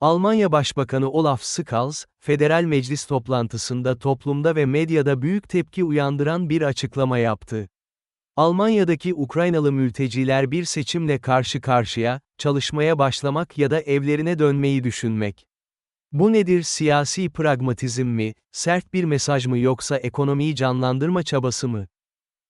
Almanya Başbakanı Olaf Scholz, federal meclis toplantısında toplumda ve medyada büyük tepki uyandıran bir açıklama yaptı. Almanya'daki Ukraynalı mülteciler bir seçimle karşı karşıya, çalışmaya başlamak ya da evlerine dönmeyi düşünmek. Bu nedir siyasi pragmatizm mi, sert bir mesaj mı yoksa ekonomiyi canlandırma çabası mı?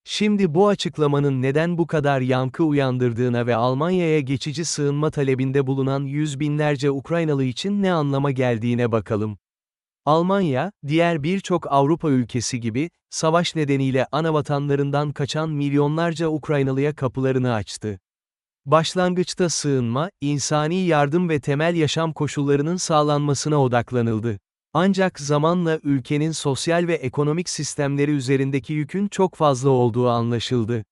Şimdi bu açıklamanın neden bu kadar yankı uyandırdığına ve Almanya'ya geçici sığınma talebinde bulunan yüz binlerce Ukraynalı için ne anlama geldiğine bakalım. Almanya, diğer birçok Avrupa ülkesi gibi, savaş nedeniyle anavatanlarından kaçan milyonlarca Ukraynalıya kapılarını açtı. Başlangıçta sığınma, insani yardım ve temel yaşam koşullarının sağlanmasına odaklanıldı. Ancak zamanla ülkenin sosyal ve ekonomik sistemleri üzerindeki yükün çok fazla olduğu anlaşıldı.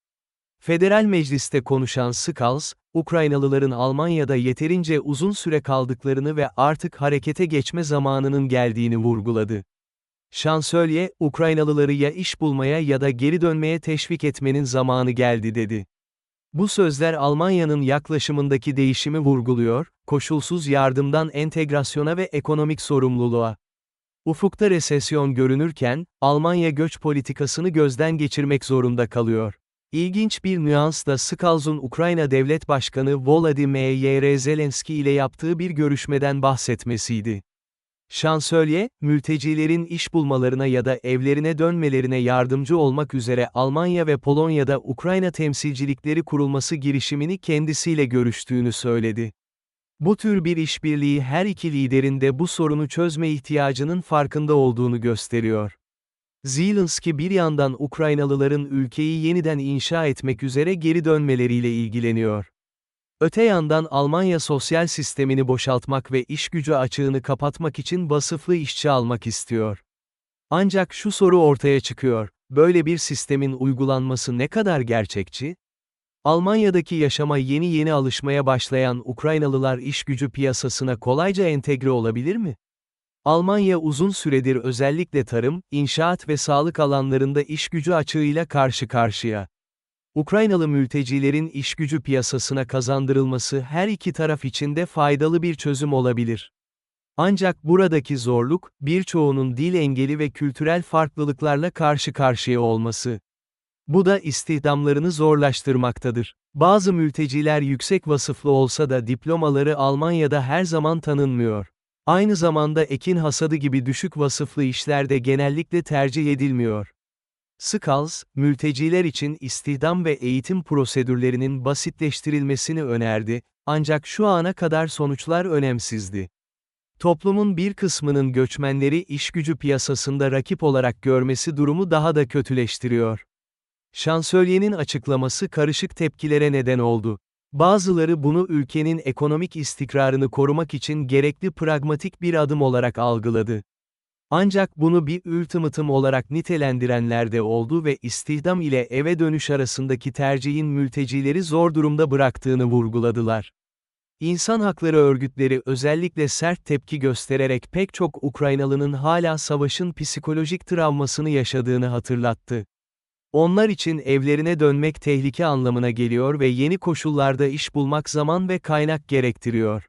Federal Meclis'te konuşan Scholz, Ukraynalıların Almanya'da yeterince uzun süre kaldıklarını ve artık harekete geçme zamanının geldiğini vurguladı. Şansölye, Ukraynalıları ya iş bulmaya ya da geri dönmeye teşvik etmenin zamanı geldi dedi. Bu sözler Almanya'nın yaklaşımındaki değişimi vurguluyor, koşulsuz yardımdan entegrasyona ve ekonomik sorumluluğa. Ufukta resesyon görünürken, Almanya göç politikasını gözden geçirmek zorunda kalıyor. İlginç bir nüans da Scholz'un Ukrayna Devlet Başkanı Volodymyr Zelenski ile yaptığı bir görüşmeden bahsetmesiydi. Şansölye, mültecilerin iş bulmalarına ya da evlerine dönmelerine yardımcı olmak üzere Almanya ve Polonya'da Ukrayna temsilcilikleri kurulması girişimini kendisiyle görüştüğünü söyledi. Bu tür bir işbirliği her iki liderin de bu sorunu çözme ihtiyacının farkında olduğunu gösteriyor. Zelensky bir yandan Ukraynalıların ülkeyi yeniden inşa etmek üzere geri dönmeleriyle ilgileniyor. Öte yandan Almanya sosyal sistemini boşaltmak ve iş gücü açığını kapatmak için vasıflı işçi almak istiyor. Ancak şu soru ortaya çıkıyor, böyle bir sistemin uygulanması ne kadar gerçekçi? Almanya'daki yaşama yeni yeni alışmaya başlayan Ukraynalılar iş gücü piyasasına kolayca entegre olabilir mi? Almanya uzun süredir özellikle tarım, inşaat ve sağlık alanlarında iş gücü açığıyla karşı karşıya. Ukraynalı mültecilerin iş gücü piyasasına kazandırılması her iki taraf için de faydalı bir çözüm olabilir. Ancak buradaki zorluk, birçoğunun dil engeli ve kültürel farklılıklarla karşı karşıya olması. Bu da istihdamlarını zorlaştırmaktadır. Bazı mülteciler yüksek vasıflı olsa da diplomaları Almanya'da her zaman tanınmıyor. Aynı zamanda ekin hasadı gibi düşük vasıflı işlerde genellikle tercih edilmiyor. Scholz, mülteciler için istihdam ve eğitim prosedürlerinin basitleştirilmesini önerdi, ancak şu ana kadar sonuçlar önemsizdi. Toplumun bir kısmının göçmenleri işgücü piyasasında rakip olarak görmesi durumu daha da kötüleştiriyor. Şansölyenin açıklaması karışık tepkilere neden oldu. Bazıları bunu ülkenin ekonomik istikrarını korumak için gerekli pragmatik bir adım olarak algıladı. Ancak bunu bir ultimatum olarak nitelendirenler de oldu ve istihdam ile eve dönüş arasındaki tercihin mültecileri zor durumda bıraktığını vurguladılar. İnsan hakları örgütleri özellikle sert tepki göstererek pek çok Ukraynalının hala savaşın psikolojik travmasını yaşadığını hatırlattı. Onlar için evlerine dönmek tehlike anlamına geliyor ve yeni koşullarda iş bulmak zaman ve kaynak gerektiriyor.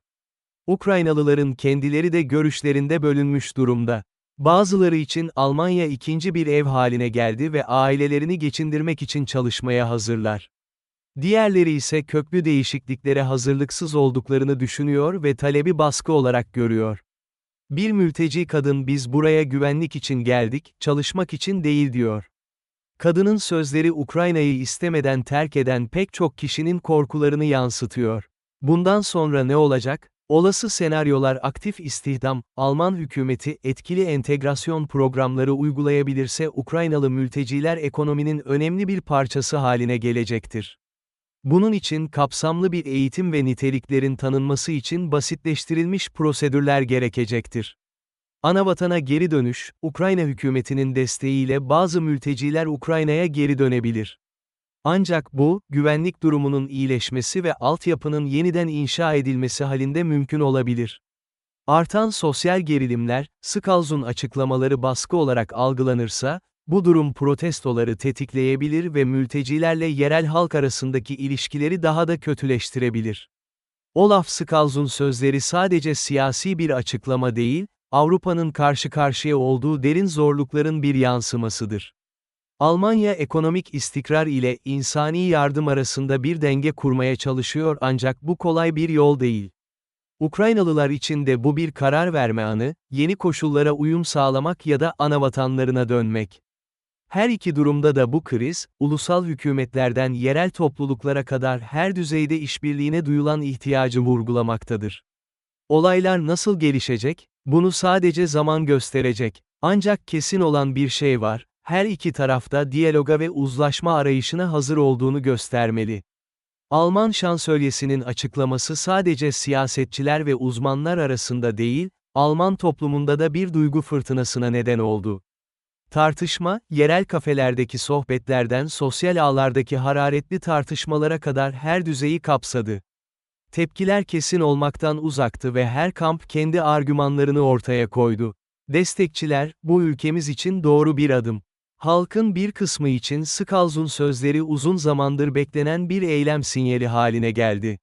Ukraynalıların kendileri de görüşlerinde bölünmüş durumda. Bazıları için Almanya ikinci bir ev haline geldi ve ailelerini geçindirmek için çalışmaya hazırlar. Diğerleri ise köklü değişikliklere hazırlıksız olduklarını düşünüyor ve talebi baskı olarak görüyor. Bir mülteci kadın biz buraya güvenlik için geldik, çalışmak için değil diyor. Kadının sözleri Ukrayna'yı istemeden terk eden pek çok kişinin korkularını yansıtıyor. Bundan sonra ne olacak? Olası senaryolar aktif istihdam, Alman hükümeti etkili entegrasyon programları uygulayabilirse Ukraynalı mülteciler ekonominin önemli bir parçası haline gelecektir. Bunun için kapsamlı bir eğitim ve niteliklerin tanınması için basitleştirilmiş prosedürler gerekecektir. Anavatana geri dönüş, Ukrayna hükümetinin desteğiyle bazı mülteciler Ukrayna'ya geri dönebilir. Ancak bu, güvenlik durumunun iyileşmesi ve altyapının yeniden inşa edilmesi halinde mümkün olabilir. Artan sosyal gerilimler, Scholz'un açıklamaları baskı olarak algılanırsa, bu durum protestoları tetikleyebilir ve mültecilerle yerel halk arasındaki ilişkileri daha da kötüleştirebilir. Olaf Scholz'un sözleri sadece siyasi bir açıklama değil, Avrupa'nın karşı karşıya olduğu derin zorlukların bir yansımasıdır. Almanya ekonomik istikrar ile insani yardım arasında bir denge kurmaya çalışıyor ancak bu kolay bir yol değil. Ukraynalılar için de bu bir karar verme anı, yeni koşullara uyum sağlamak ya da anavatanlarına dönmek. Her iki durumda da bu kriz, ulusal hükümetlerden yerel topluluklara kadar her düzeyde işbirliğine duyulan ihtiyacı vurgulamaktadır. Olaylar nasıl gelişecek? Bunu sadece zaman gösterecek. Ancak kesin olan bir şey var, her iki tarafta diyaloga ve uzlaşma arayışına hazır olduğunu göstermeli. Alman şansölyesinin açıklaması sadece siyasetçiler ve uzmanlar arasında değil, Alman toplumunda da bir duygu fırtınasına neden oldu. Tartışma, yerel kafelerdeki sohbetlerden sosyal ağlardaki hararetli tartışmalara kadar her düzeyi kapsadı. Tepkiler kesin olmaktan uzaktı ve her kamp kendi argümanlarını ortaya koydu. Destekçiler, bu ülkemiz için doğru bir adım. Halkın bir kısmı için Schalz'un sözleri uzun zamandır beklenen bir eylem sinyali haline geldi.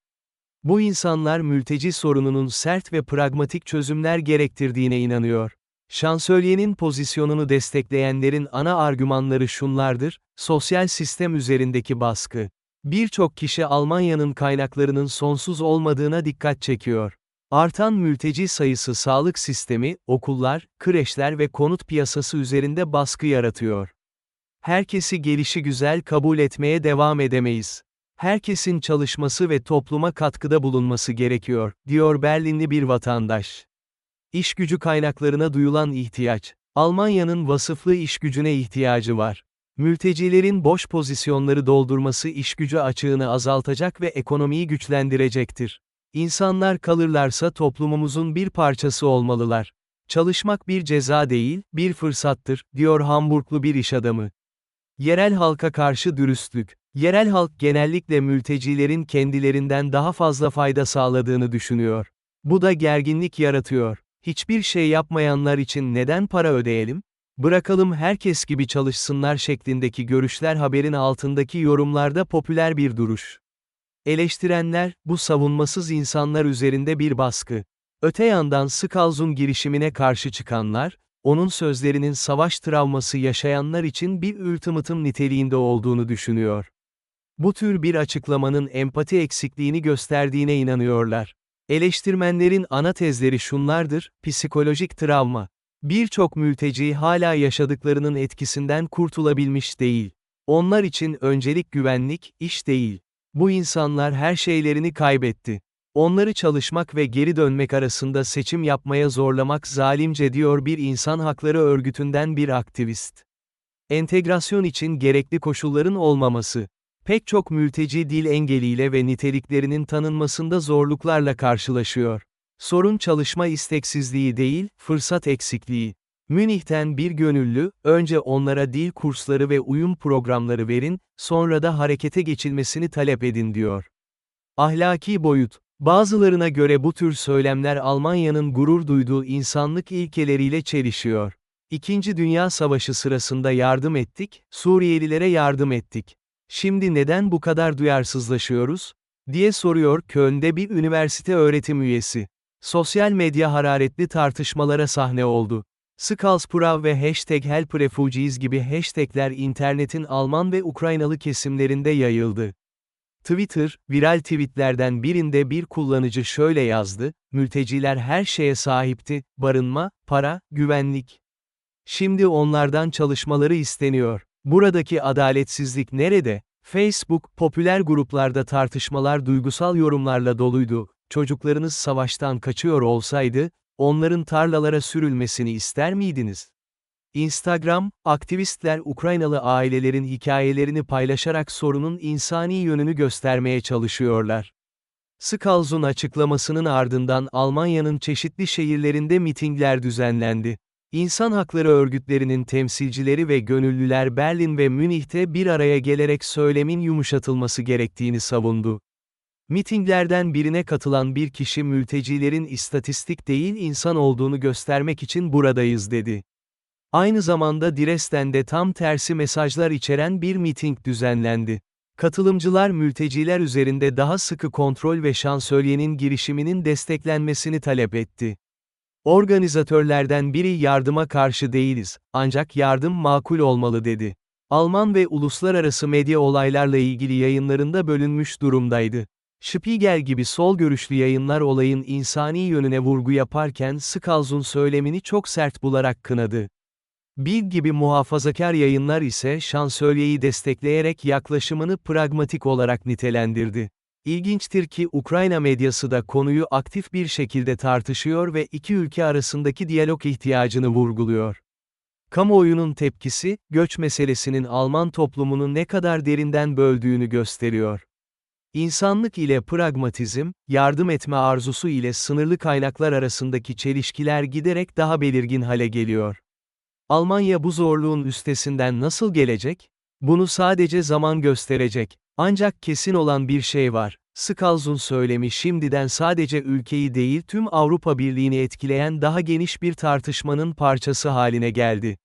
Bu insanlar mülteci sorununun sert ve pragmatik çözümler gerektirdiğine inanıyor. Şansölyenin pozisyonunu destekleyenlerin ana argümanları şunlardır, sosyal sistem üzerindeki baskı. Birçok kişi Almanya'nın kaynaklarının sonsuz olmadığına dikkat çekiyor. Artan mülteci sayısı sağlık sistemi, okullar, kreşler ve konut piyasası üzerinde baskı yaratıyor. Herkesi gelişi güzel kabul etmeye devam edemeyiz. Herkesin çalışması ve topluma katkıda bulunması gerekiyor, diyor Berlinli bir vatandaş. İş gücü kaynaklarına duyulan ihtiyaç. Almanya'nın vasıflı iş gücüne ihtiyacı var. Mültecilerin boş pozisyonları doldurması iş gücü açığını azaltacak ve ekonomiyi güçlendirecektir. İnsanlar kalırlarsa toplumumuzun bir parçası olmalılar. Çalışmak bir ceza değil, bir fırsattır, diyor Hamburglu bir iş adamı. Yerel halka karşı dürüstlük. Yerel halk genellikle mültecilerin kendilerinden daha fazla fayda sağladığını düşünüyor. Bu da gerginlik yaratıyor. Hiçbir şey yapmayanlar için neden para ödeyelim? Bırakalım herkes gibi çalışsınlar şeklindeki görüşler haberin altındaki yorumlarda popüler bir duruş. Eleştirenler, bu savunmasız insanlar üzerinde bir baskı. Öte yandan Schalz'un girişimine karşı çıkanlar, onun sözlerinin savaş travması yaşayanlar için bir ultimatum niteliğinde olduğunu düşünüyor. Bu tür bir açıklamanın empati eksikliğini gösterdiğine inanıyorlar. Eleştirmenlerin ana tezleri şunlardır, psikolojik travma. Birçok mülteci hala yaşadıklarının etkisinden kurtulabilmiş değil. Onlar için öncelik güvenlik, iş değil. Bu insanlar her şeylerini kaybetti. Onları çalışmak ve geri dönmek arasında seçim yapmaya zorlamak zalimce diyor bir insan hakları örgütünden bir aktivist. Entegrasyon için gerekli koşulların olmaması. Pek çok mülteci dil engeliyle ve niteliklerinin tanınmasında zorluklarla karşılaşıyor. Sorun çalışma isteksizliği değil, fırsat eksikliği. Münih'ten bir gönüllü, önce onlara dil kursları ve uyum programları verin, sonra da harekete geçilmesini talep edin diyor. Ahlaki boyut. Bazılarına göre bu tür söylemler Almanya'nın gurur duyduğu insanlık ilkeleriyle çelişiyor. İkinci Dünya Savaşı sırasında yardım ettik, Suriyelilere yardım ettik. Şimdi neden bu kadar duyarsızlaşıyoruz? diye soruyor Köln'de bir üniversite öğretim üyesi. Sosyal medya hararetli tartışmalara sahne oldu. Skalspurav ve hashtag HelpRefugees gibi hashtagler internetin Alman ve Ukraynalı kesimlerinde yayıldı. Twitter, viral tweetlerden birinde bir kullanıcı şöyle yazdı, mülteciler her şeye sahipti, barınma, para, güvenlik. Şimdi onlardan çalışmaları isteniyor. Buradaki adaletsizlik nerede? Facebook, popüler gruplarda tartışmalar duygusal yorumlarla doluydu. Çocuklarınız savaştan kaçıyor olsaydı, onların tarlalara sürülmesini ister miydiniz? Instagram, aktivistler Ukraynalı ailelerin hikayelerini paylaşarak sorunun insani yönünü göstermeye çalışıyorlar. Schalz'un açıklamasının ardından Almanya'nın çeşitli şehirlerinde mitingler düzenlendi. İnsan hakları örgütlerinin temsilcileri ve gönüllüler Berlin ve Münih'te bir araya gelerek söylemin yumuşatılması gerektiğini savundu. Mitinglerden birine katılan bir kişi mültecilerin istatistik değil insan olduğunu göstermek için buradayız dedi. Aynı zamanda Dresden'de tam tersi mesajlar içeren bir miting düzenlendi. Katılımcılar mülteciler üzerinde daha sıkı kontrol ve şansölyenin girişiminin desteklenmesini talep etti. Organizatörlerden biri yardıma karşı değiliz, ancak yardım makul olmalı dedi. Alman ve uluslararası medya olaylarla ilgili yayınlarında bölünmüş durumdaydı. Spiegel gibi sol görüşlü yayınlar olayın insani yönüne vurgu yaparken Skalz'un söylemini çok sert bularak kınadı. Bild gibi muhafazakar yayınlar ise şansölyeyi destekleyerek yaklaşımını pragmatik olarak nitelendirdi. İlginçtir ki Ukrayna medyası da konuyu aktif bir şekilde tartışıyor ve iki ülke arasındaki diyalog ihtiyacını vurguluyor. Kamuoyunun tepkisi, göç meselesinin Alman toplumunu ne kadar derinden böldüğünü gösteriyor. İnsanlık ile pragmatizm, yardım etme arzusu ile sınırlı kaynaklar arasındaki çelişkiler giderek daha belirgin hale geliyor. Almanya bu zorluğun üstesinden nasıl gelecek? Bunu sadece zaman gösterecek. Ancak kesin olan bir şey var. Skalz'un söylemi şimdiden sadece ülkeyi değil tüm Avrupa Birliği'ni etkileyen daha geniş bir tartışmanın parçası haline geldi.